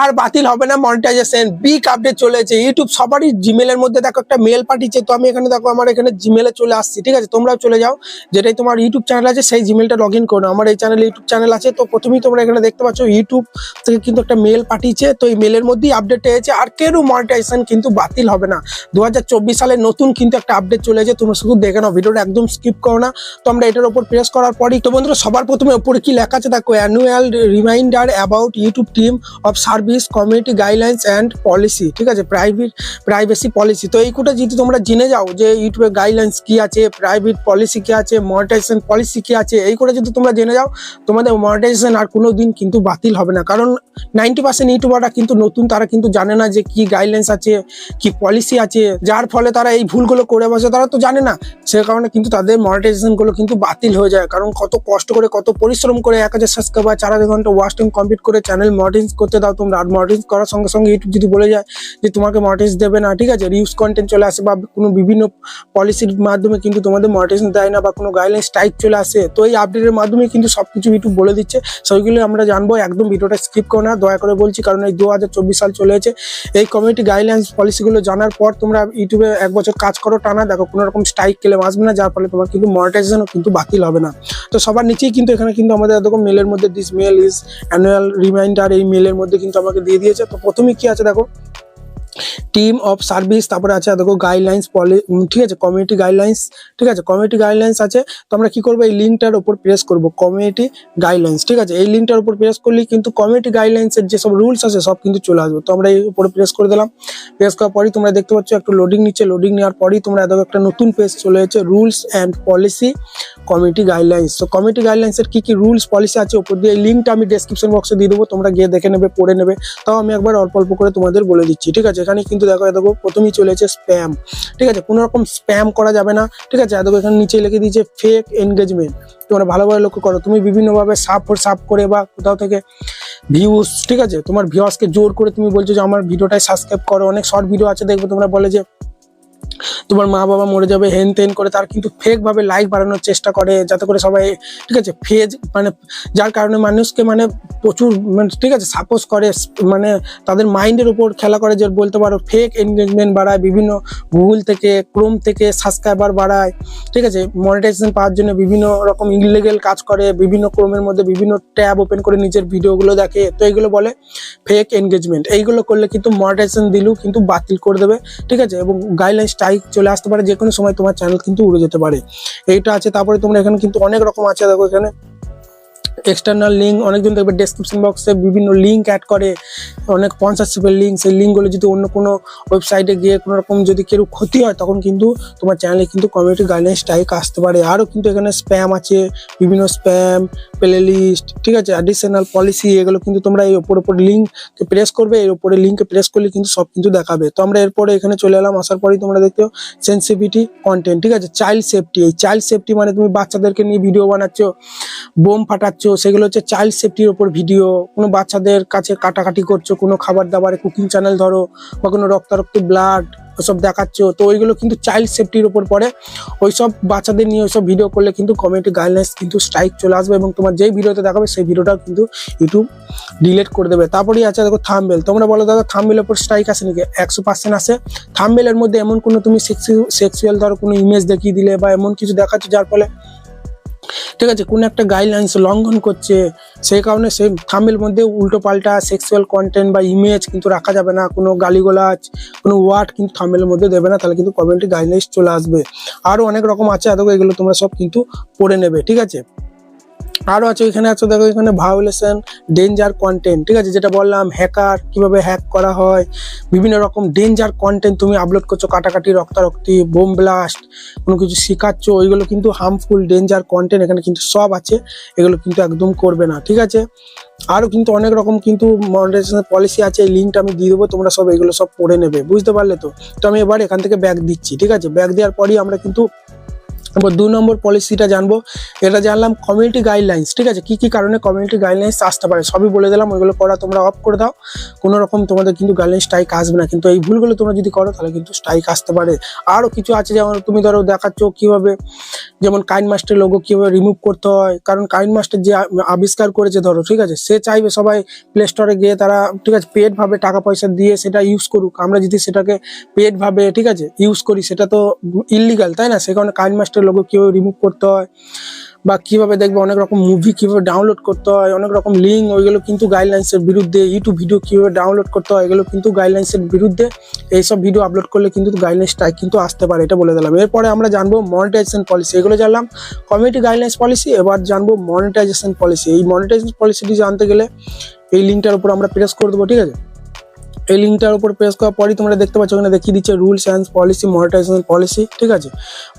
আর বাতিল হবে না মনিটাইজেশন বিগ আপডেট চলেছে ইউটিউব সবারই জিমেলের মধ্যে দেখো একটা মেল পাঠিয়েছে। তো আমি এখানে দেখো, আমার এখানে জিমেলে চলে আসছি। ঠিক আছে, তোমরাও চলে যাও। যেটাই তোমার ইউটিউব চ্যানেল আছে, সেই জিমেলটা লগ ইন করো। আমার এই চ্যানেলে ইউটিউব চ্যানেল আছে, তো প্রথমেই তোমরা এখানে দেখতে পাচ্ছ ইউটিউব থেকে কিন্তু একটা মেল পাঠিয়েছে। তো এই মেলের মধ্যেই আপডেট হয়েছে আর কেউ মনিটাইজেশন কিন্তু বাতিল হবে না? দু হাজার চব্বিশ সালে নতুন কিন্তু একটা আপডেট চলেছে তোমরা শুধু দেখে নাও, ভিডিওটা একদম স্কিপ করো না। তো আমরা এটার উপর প্রেস করার পরই, তো বন্ধুরা সবার প্রথমে উপরে কি লেখা আছে, দেখো annual reminder about YouTube terms of service community guidelines and policy ঠিক আছে? প্রাইভেট প্রাইভেসি পলিসি তো এই এইগুলো যদি তোমরা জেনে যাও যে ইউটিউবের গাইডলাইন্স কি আছে প্রাইভেট পলিসি কি আছে মনিটাইজেশন পলিসি কি আছে, এই করে যদি তোমরা জেনে যাও, তোমাদের মনিটাইজেশন আর কোনো দিন কিন্তু বাতিল হবে না। কারণ নাইনটি পার্সেন্ট ইউটিউবাররা কিন্তু নতুন, তারা কিন্তু জানে না যে কি গাইডলাইন্স আছে, কি পলিসি আছে। যার ফলে তারা এই ভুলগুলো করে বসে, তারা তো জানে না। সে কারণে কিন্তু তাদের মনিটাইজেশনগুলো কিন্তু বাতিল হয়ে যায়। কারণ কত কষ্ট করে, কত পরিশ্রম করে এক হাজার সাবস্ক্রাইবার চার হাজার ঘণ্টা ওয়াচ টাইম কমপ্লিট করে চ্যানেল মনিটাইজ করতে দাও আর মনিটাইজ করার সঙ্গে সঙ্গে ইউটিউব যদি বলে যায় যে তোমাকে মনিটাইজ দেবে না, ঠিক আছে? রিউজ কন্টেন্ট চলে আসে বা কোনো বিভিন্ন পলিসির মাধ্যমে কিন্তু তোমাদের মনিটাইজেশন দেয় না বা কোনো গাইডলাইন স্ট্রাইক চলে আসে, তো এই আপডেটের মাধ্যমে কিন্তু সব কিছু ইউটিউব বলে দিচ্ছে। সেইগুলো আমরা জানব, একদম ভিডিওটা স্কিপ করো না, দয়া করে বলছি, কারণ এই দু হাজার চব্বিশ সাল চলেছে এই কমিউনিটি গাইডলাইন্স পলিসিগুলো জানার পর তোমরা ইউটিউবে এক বছর কাজ করো, টানা, দেখো কোনো রকম স্ট্রাইক কেলে আসবে না, যার ফলে তোমার কিন্তু মনিটাইজেশনও কিন্তু বাতিল হবে না। তো সবার নিচেই কিন্তু এখানে কিন্তু আমাদের এরকম মেলের মধ্যে this mail is annual reminder এই মেলের মধ্যে কিন্তু আমাকে দিয়ে দিয়েছে। তো প্রথমে কি আছে দেখো? টিম অফ সার্ভিস, তারপরে আছে, দেখো গাইডলাইন্স পলি ঠিক আছে কমিউনিটি গাইডলাইন্স ঠিক আছে কমিউনিটি গাইডলাইন্স আছে, তো আমরা কি করব? এই লিঙ্কটার উপর প্রেস করব কমিউনিটি গাইডলাইন্স ঠিক আছে? এই লিঙ্কটার উপর প্রেস করলেই কিন্তু কমিউনিটি গাইডলাইন্সের যেসব রুলস আছে, সব কিন্তু চলে আসবে। তো আমরা এই উপরে প্রেস করে দিলাম। প্রেস করার পরই তোমরা দেখতে পাচ্ছ, একটু লোডিং নিচ্ছে। লোডিং নেওয়ার পরই তোমরা দেখো, একটা নতুন পেজ চলে এসেছে rules and policy community guidelines তো কমিউনিটি গাইডলাইন্সের কি কি রুলস পলিসি আছে উপর দিয়ে, এই লিঙ্কটা আমি ডেসক্রিপশন বক্সে দিয়ে দেবো, তোমরা গিয়ে দেখে নেবে, পড়ে নেবে। তাও আমি একবার অল্প অল্প করে তোমাদের বলে দিচ্ছি, ঠিক আছে? এখানে কিন্তু দেখো দেখো, প্রথমেই চলেছে স্প্যাম ঠিক আছে? কোনো রকম স্প্যাম করা যাবে না। ঠিক আছে? দেখো, এখানে নিচে লিখে দিয়েছে ফেক এনগেজমেন্ট তোমরা ভালোভাবে লক্ষ্য করো, তুমি বিভিন্নভাবে সাপ সাপ করে বা কোথাও থেকে ভিউস ঠিক আছে? তোমার ভিউসকে জোর করে তুমি বলছো যে, আমার ভিডিওটাই সাবস্ক্রাইব করো। অনেক শর্ট ভিডিও আছে, দেখবে তোমরা বলে যে তোমার মা বাবা মরে যাবে, হেন তেন করে তার কিন্তু ফেক ভাবে লাইক বাড়ানোর চেষ্টা করে, যাতে করে সবাই, ঠিক আছে ফেজ মানে যার কারণে মানুষকে মানে প্রচুর মানে ঠিক আছে সাপোজ করে মানে তাদের মাইন্ডের উপর খেলা করে যে বলতে পারো ফেক এনগেজমেন্ট বাড়ায়, বিভিন্ন গুগল থেকে, ক্রোম থেকে সাবস্ক্রাইবার বাড়ায়, ঠিক আছে মনিটাইজেশন পাওয়ার জন্য বিভিন্ন রকম ইলিগেল কাজ করে, বিভিন্ন ক্রোমের মধ্যে বিভিন্ন ট্যাব ওপেন করে নিজের ভিডিওগুলো দেখে, তো এইগুলো বলে ফেক এনগেজমেন্ট এইগুলো করলে কিন্তু মনিটাইজেশন দিলেও কিন্তু বাতিল করে দেবে, ঠিক আছে, এবং গাইডলাইন স্ট্রাইক চলে আসতে পারে যে কোনো সময় তোমার চ্যানেল কিন্তু উড়ে যেতে পারে। এইটা আছে, তারপরে তোমরা এখানে কিন্তু অনেক রকম আছে, দেখো এখানে। এক্সটার্নাল লিঙ্ক অনেকজন দেখবে ডেসক্রিপশন বক্সে বিভিন্ন লিঙ্ক অ্যাড করে, অনেক স্পন্সারশিপের লিঙ্ক সেই লিঙ্কগুলো যদি অন্য কোনো ওয়েবসাইটে গিয়ে কোনো রকম যদি কেউ ক্ষতি হয়, তখন কিন্তু তোমার চ্যানেলে কিন্তু কমিউনিটি গাইডলাইন স্ট্রাইক আসতে পারে। আরও কিন্তু এখানে স্প্যাম আছে, বিভিন্ন স্প্যাম প্লে লিস্ট ঠিক আছে? অ্যাডিশনাল পলিসি এগুলো কিন্তু তোমরা এই ওপর ওপর লিঙ্ক প্রেস করবে, এর উপরে লিঙ্কে প্রেস করলে কিন্তু সব কিন্তু দেখাবে। তো আমরা এরপরে এখানে চলে এলাম, আসার পরেই তোমরা দেখতে সেন্সিভিটি কন্টেন্ট ঠিক আছে? চাইল্ড সেফটি এই চাইল্ড সেফটি মানে তুমি বাচ্চাদেরকে নিয়ে ভিডিও বানাচ্ছ, বোম ফাটাচ্ছ সেগুলো হচ্ছে চাইল্ড সেফটির ওপর ভিডিও কোনো বাচ্চাদের কাছে কাটাকাটি করছ, কোনো খাবার দাবারে কুকিং চ্যানেল ধরো, বা কোনো রক্তারক্ত ব্লাড ওসব দেখাচ্ছ, তো ওইগুলো কিন্তু চাইল্ড সেফটির উপর পড়ে। ওইসব বাচ্চাদের নিয়ে ওইসব ভিডিও করলে কিন্তু কমিউনিটি গাইডলাইন্স কিন্তু স্ট্রাইক চলে আসবে এবং তোমার যেই ভিডিওতে দেখাবে সেই ভিডিওটাও কিন্তু ইউটিউব ডিলিট করে দেবে। তারপরেই আছে দেখো থামবেল তোমরা বলো দাদা থামবেলের উপর স্ট্রাইক আসে নাকি? একশো পার্সেন্ট আসে। থামবেলের মধ্যে এমন কোনো তুমি সেক্সুয়াল ধরো কোনো ইমেজ দেখিয়ে দিলে বা এমন কিছু দেখাচ্ছ যার ফলে ঠিক আছে, কোনো একটা গাইডলাইন্স লঙ্ঘন করছে, সেই কারণে সেই থামের মধ্যে উল্টো পাল্টা সেক্সুয়াল কন্টেন্ট বা ইমেজ কিন্তু রাখা যাবে না, কোনো গালিগোলাজ, কোনো ওয়ার্ড কিন্তু থামের মধ্যে দেবে না, তাহলে কিন্তু কমেন্টি গাইডলাইন্স চলে আসবে। আরও অনেক রকম আছে এত এগুলো তোমরা সব কিন্তু পড়ে নেবে, ঠিক আছে? আরও আছে এখানে আছে, দেখো এখানে ভায়োলেশন ডেঞ্জার কন্টেন্ট ঠিক আছে? যেটা বললাম হ্যাকার কীভাবে হ্যাক করা হয়, বিভিন্ন রকম ডেঞ্জার কন্টেন্ট তুমি আপলোড করছ, কাটাকাটি, রক্তারক্তি বোম ব্লাস্ট কোনো কিছু শেখাচ্ছ, ওইগুলো কিন্তু হার্মফুল ডেঞ্জার কন্টেন্ট এখানে কিন্তু সব আছে, এগুলো কিন্তু একদম করবে না, ঠিক আছে? আরও কিন্তু অনেক রকম কিন্তু মনিটাইজেশন পলিসি আছে, এই লিঙ্কটা আমি দিয়ে দেবো, তোমরা সব এগুলো সব পড়ে নেবে, বুঝতে পারলে তো? তো আমি এবার এখান থেকে ব্যাগ দিচ্ছি, ঠিক আছে? ব্যাগ দেওয়ার পরই আমরা কিন্তু তারপর দু নম্বর পলিসিটা জানব। এটা জানলাম কমিউনিটি গাইডলাইন্স ঠিক আছে? কী কী কারণে কমিউনিটি গাইডলাইন্স আসতে পারে? সবই বলে দিলাম, ওইগুলো পড়া তোমরা অফ করে দাও। কোনো রকম তোমাদের কিন্তু গাইডলাইন স্ট্রাইক আসবে না। কিন্তু এই ভুলগুলো তোমরা যদি করো, তাহলে কিন্তু স্ট্রাইক আসতে পারে। আরও কিছু আছে, যেমন তুমি ধরো দেখাচ্ছ কীভাবে, যেমন কাইন মাস্টার লোগো কীভাবে রিমুভ করতে হয়। কারণ কাইন মাস্টার যে আবিষ্কার করেছে ধরো, ঠিক আছে? সে চাইবে সবাই প্লে স্টোরে গিয়ে তারা, ঠিক আছে? পেডভাবে টাকা পয়সা দিয়ে সেটা ইউজ করুক। আমরা যদি সেটাকে পেডভাবে ঠিক আছে? ইউজ করি, সেটা তো ইলিগাল তাই না? সে কারণে কাইন মাস্টার লোগো কীভাবে রিমুভ করতে হয় বা কীভাবে দেখবে অনেক রকম মুভি কীভাবে ডাউনলোড করতে হয়, অনেক রকম লিঙ্ক ওইগুলো কিন্তু গাইডলাইন্সের বিরুদ্ধে ইউটিউব ভিডিও কীভাবে ডাউনলোড করতে হয়, এগুলো কিন্তু গাইডলাইন্সের বিরুদ্ধে এইসব ভিডিও আপলোড করলে কিন্তু গাইডলাইন্স স্ট্রাইক কিন্তু আসতে পারে, এটা বলে দিলাম। এরপরে আমরা জানব মনিটাইজেশন পলিসি এগুলো জানলাম কমিউনিটি গাইডলাইন্স পলিসি এবার জানব মনিটাইজেশন পলিসি এই মনিটাইজেশন পলিসিটি জানতে গেলে এই লিঙ্কটার উপর আমরা প্রেস করে দেবো, ঠিক আছে? এই লিঙ্কটার উপর প্রেস করার পরই তোমরা দেখতে পাচ্ছ, ওখানে দেখিয়ে দিচ্ছে rules and policy monetisation policy ঠিক আছে?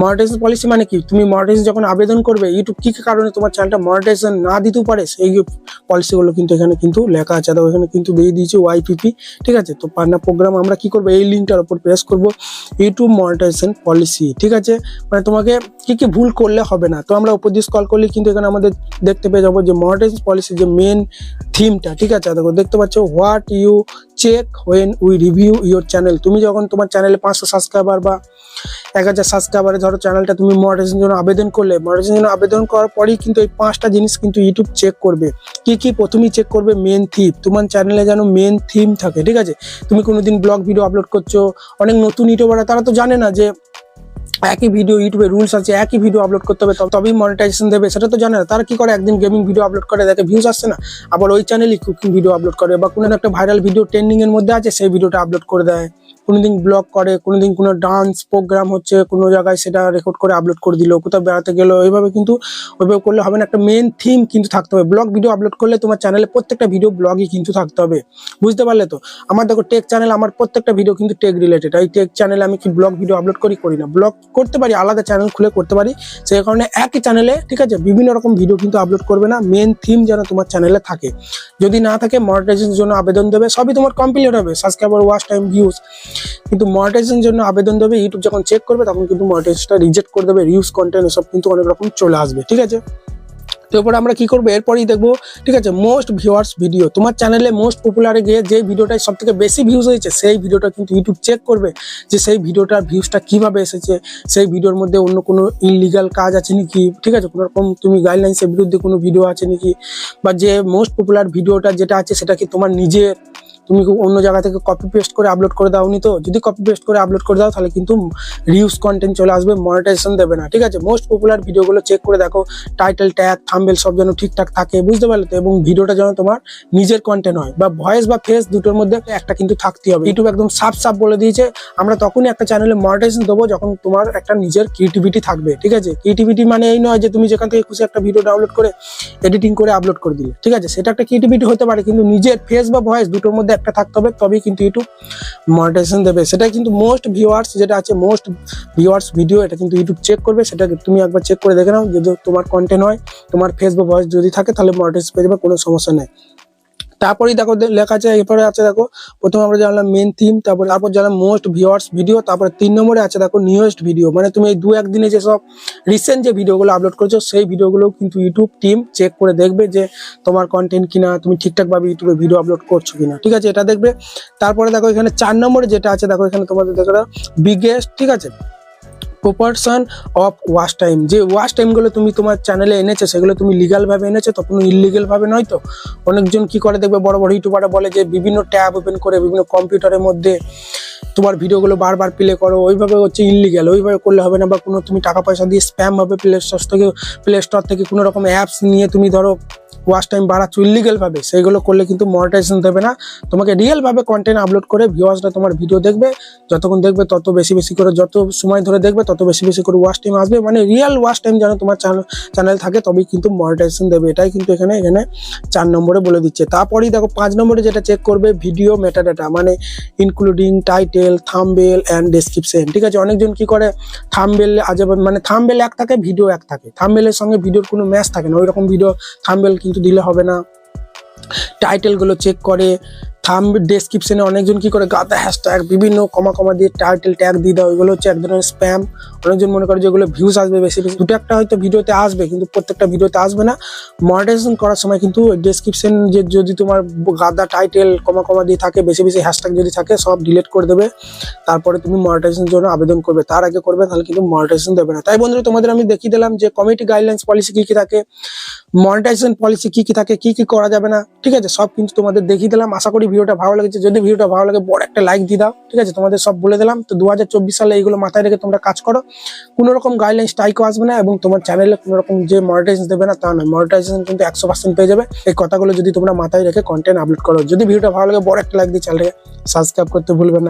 মনিটাইজেশন পলিসি মানে কি? তুমি মনিটাইজেশন যখন আবেদন করবে ইউটিউব কী কি কারণে তোমার চ্যানেলটা মনিটাইজেশন না দিতেও পারে? সেই পলিসিগুলো কিন্তু এখানে কিন্তু লেখা আছে দেখো এখানে কিন্তু দিয়ে দিয়েছে ওয়াইপিপি ঠিক আছে? তো পার্টনার প্রোগ্রাম আমরা কি করব? এই লিঙ্কটার উপর প্রেস করব ইউটিউব মনিটাইজেশন পলিসি ঠিক আছে? মানে তোমাকে কি কি ভুল করলে হবে না? তো আমরা উপর দিয়ে করলে কিন্তু এখানে আমাদের দেখতে পেয়ে যাব যে মনিটাইজেশন পলিসি যে মেন থিমটা ঠিক আছে? দেখো, দেখতে পাচ্ছ what you check when we review your channel তুমি যখন তোমার চ্যানেলে পাঁচশো সাবস্ক্রাইবার বা এক হাজার সাবস্ক্রাইবারে ধরো চ্যানেলটা তুমি মডারেশন জন্য আবেদন করলে মডারেশন জন্য আবেদন করার পরেই কিন্তু এই পাঁচটা জিনিস কিন্তু ইউটিউব চেক করবে। কি কি প্রথমেই চেক করবে? মেন থিম তোমার চ্যানেলে যেন মেন থিম থাকে, ঠিক আছে? তুমি কোনো দিন ব্লগ ভিডিও আপলোড করছ, অনেক নতুন ইউটিউবাররা তারা তো জানে না যে একই ভিডিও ইউটিউবে রুলস আছে, একই ভিডিও আপলোড করতে হবে, তবে- তবেই মনিটাইজেশন দেবে। সেটা তো জানে না, তারা কি করে একদিন গেমিং ভিডিও আপলোড করে, দেখে ভিউজ আসছে না? আবার ওই চ্যানেলই কুকিং ভিডিও আপলোড করে, বা কোনো একটা ভাইরাল ভিডিও ট্রেন্ডিং এর মধ্যে আছে, সেই ভিডিওটা আপলোড করে দেয়। কোনোদিন ব্লগ করে, কোনোদিন কোনো ডান্স প্রোগ্রাম হচ্ছে, কোনো জায়গায় সেটা রেকর্ড করে আপলোড করে দিল, কোথাও বেড়াতে গেলো এইভাবে কিন্তু ওইভাবে করলে হবে না, একটা মেন থিম কিন্তু থাকতে হবে। ব্লগ ভিডিও আপলোড করলে তোমার চ্যানেলে প্রত্যেকটা ভিডিও ব্লগই কিন্তু থাকতে হবে। বুঝতে পারলে তো? আমার দেখো টেক চ্যানেল আমার প্রত্যেকটা ভিডিও কিন্তু টেক রিলেটেড এই টেক চ্যানেলে আমি কি ব্লগ ভিডিও আপলোড করি করি না। ব্লগ করতে পারি, আলাদা চ্যানেল খুলে করতে পারি। সেই কারণে একই চ্যানেলে ঠিক আছে, বিভিন্ন রকম ভিডিও কিন্তু আপলোড করবে না। মেন থিম যেন তোমার চ্যানেলে থাকে। যদি না থাকে মনিটাইজেশনের জন্য আবেদন দেবে। সবই তোমার কমপ্লিট হবে। সাবস্ক্রাইবার ওয়াচ টাইম ভিউজ কিন্তু মনিটাইজেশনের জন্য আবেদন দেবে ইউটিউব যখন চেক করবে, তখন কিন্তু মনিটাইজেশনটা রিজেক্ট করে দেবে। রিউজ কন্টেন্ট এসব কিন্তু অনেক রকম চলে আসবে। ঠিক আছে? তো এরপরে আমরা কি করব? এরপরেই দেখব, ঠিক আছে মোস্ট ভিউয়ার্স ভিডিও তোমার চ্যানেলে মোস্ট পপুলারে গিয়ে যে ভিডিওটাই সব থেকে বেশি ভিউজ হয়েছে, সেই ভিডিওটা কিন্তু ইউটিউব চেক করবে, যে সেই ভিডিওটার ভিউজটা কীভাবে এসেছে, সেই ভিডিওর মধ্যে অন্য কোনো ইনলিগাল কাজ আছে নাকি, ঠিক আছে, কোনো রকম তুমি গাইডলাইন্সের বিরুদ্ধে কোনো ভিডিও আছে নাকি, বা যে মোস্ট পপুলার ভিডিওটা যেটা আছে, সেটা কি তোমার নিজের তুমি অন্য জায়গা থেকে কপি পেস্ট করে আপলোড করে দাওনি তো? যদি কপি পেস্ট করে আপলোড করে দাও, তাহলে কিন্তু রিউজ কন্টেন্ট চলে আসবে মনিটাইজেশন দেবে না, ঠিক আছে? মোস্ট পপুলার ভিডিওগুলো চেক করে দেখো টাইটেল ট্যাগ থাম্বেল সব যেন ঠিকঠাক থাকে, বুঝতে পারলে তো? এবং ভিডিওটা যেন তোমার নিজের কন্টেন্ট হয়। বা ভয়েস বা ফেস দুটোর মধ্যে একটা কিন্তু থাকতে হবে। ইউটিউব একদম সাফ সাফ বলে দিয়েছে, আমরা তখনই একটা চ্যানেলে মনিটাইজেশন দেবো, যখন তোমার একটা নিজের ক্রিয়েটিভিটি থাকবে, ঠিক আছে? ক্রিয়েটিভিটি মানে এই নয় যে তুমি যেখান থেকে খুশি একটা ভিডিও ডাউনলোড করে এডিটিং করে আপলোড করে দিলে, ঠিক আছে? সেটা একটা ক্রিয়েটিভিটি হতে পারে, কিন্তু নিজের ফেস বা ভয়েস দুটোর মধ্যে একটা থাকতে হবে, তবেই কিন্তু ইউটিউব মনিটাইজেশন দেবে। সেটা কিন্তু মোস্ট ভিউয়ার্স যেটা আছে মোস্ট ভিউয়ার্স ভিডিও এটা কিন্তু ইউটিউব চেক করবে। সেটা তুমি একবার চেক করে দেখে নাও, যদি তোমার কন্টেন্ট হয়, তোমার ফেসবুক ভয়েস যদি থাকে, তাহলে মনিটাইজ পেয়ে যাবে, কোনো সমস্যা নেই। তারপরেই দেখো লেখা আছে, এরপরে আছে দেখো, প্রথমে আমরা জানলাম মেন থিম তারপর তারপর জানলাম মোস্ট ভিউয়ার্স ভিডিও তারপরে তিন নম্বরে আছে দেখো নিউয়েস্ট ভিডিও মানে তুমি এই দু একদিনে যেসব রিসেন্ট যে ভিডিওগুলো আপলোড করেছ, সেই ভিডিওগুলো কিন্তু ইউটিউব টিম চেক করে দেখবে যে তোমার কন্টেন্ট কিনা, তুমি ঠিকঠাকভাবে ইউটিউবে ভিডিও আপলোড করছ কিনা। ঠিক আছে, এটা দেখবে। তারপরে দেখো এখানে চার নম্বরে যেটা আছে, দেখো এখানে তোমাদের দেখো বিগেস্ট ঠিক আছে? প্রপোর্শন অফ ওয়াচ টাইম যে ওয়াচ টাইমগুলো তুমি তোমার চ্যানেলে এনেছো, সেগুলো তুমি লিগাল ভাবে এনেছো, তো কোনো ইলিগালভাবে নয় তো? অনেকজন কি করে দেখবে? বড় বড় ইউটিউবাররা বলে যে, বিভিন্ন ট্যাব ওপেন করে, বিভিন্ন কম্পিউটারের মধ্যে তোমার ভিডিওগুলো বারবার প্লে করো। ওইভাবে হচ্ছে ইলিগাল ওইভাবে করলে হবে না বা কোনো তুমি টাকা পয়সা দিয়ে স্প্যাম হবে প্লে স্টোর থেকে প্লে স্টোর থেকে, কোনো রকম অ্যাপস নিয়ে তুমি ধরো ওয়াচ টাইম বাড়াচ্ছ ইলিগাল ভাবে সেইগুলো করলে কিন্তু মনিটাইজেশন দেবে না। তোমাকে রিয়েলভাবে কন্টেন্ট আপলোড করে ভিউয়ার্সরা তোমার ভিডিও দেখবে, যতক্ষণ দেখবে তত বেশি বেশি করে, যত সময় ধরে দেখবে তত বেশি বেশি করে ওয়াচ টাইম আসবে। মানে রিয়েল ওয়াচ টাইম যেন তোমার চ্যানেল থাকে, তবেই কিন্তু মনিটাইজেশন দেবে। এটাই কিন্তু এখানে এখানে চার নম্বরে বলে দিচ্ছে। তারপরেই দেখো পাঁচ নম্বরে যেটা চেক করবে ভিডিও মেটাডাটা মানে including title thumbnail and description ঠিক আছে? অনেকজন কি করে থামবেল আজ মানে থামবেল এক থাকে ভিডিও এক থাকে। থামবেলের সঙ্গে ভিডিওর কোনো ম্যাচ থাকে না। ওই রকম ভিডিও থামবেল কিন্তু দিলে হবে না। টাইটেলগুলো চেক করে। থাম ডেসক্রিপশনে অনেকজন কি করে গাদা হ্যাশট্যাগ বিভিন্ন কমা কমা দিয়ে টাইটেল ট্যাগ দিয়ে দেয় ওইগুলো হচ্ছে এক ধরনের স্প্যাম অনেকজন মনে করে যেগুলো ভিউজ আসবে বেশি বেশি। দুটো একটা হয়তো ভিডিওতে আসবে, কিন্তু প্রত্যেকটা ভিডিওতে আসবে না। মনিটাইজেশন করার সময় কিন্তু ডেসক্রিপশন যে যদি তোমার গাদা টাইটেল কমা কমা দিয়ে থাকে, বেশি বেশি হ্যাশট্যাগ যদি থাকে, সব ডিলিট করে দেবে। তারপরে তুমি মনিটাইজেশনের জন্য আবেদন করবে। তার আগে করবে, তাহলে কিন্তু মনিটাইজেশন দেবে না। তাই বন্ধুরা, তোমাদের আমি দেখিয়ে দিলাম যে কমিটি গাইডলাইন্স পলিসি কী কী থাকে মনিটাইজেশন পলিসি কী কী থাকে, কী কী করা যাবে না। ঠিক আছে? সব কিন্তু তোমাদের দেখিয়ে দিলাম। আশা করি ভিডিওটা ভালো লেগেছে, যদি ভিডিওটা ভালো লাগে, বড় একটা লাইক দিয়ে দাও, ঠিক আছে? তোমাদের সব বলে দিলাম। তো দু হাজার চব্বিশ সালে এইগুলো মাথায় রেখে তোমরা কাজ করো। কোনো রকম গাইডলাইন স্ট্রাইকও আসবে না এবং তোমার চ্যানেলে কোনো রকম যে মনিটাইজেশন দেবে না তা নয়। মনিটাইজেশন কিন্তু একশো পার্সেন্ট পেয়ে যাবে। এই কথাগুলো যদি তোমরা মাথায় রেখে কন্টেন্ট আপলোড করো। যদি ভিডিওটা ভালো লাগে, বড় একটা লাইক দিয়ে চ্যানেলকে সাবস্ক্রাইব করতে ভুলবে না।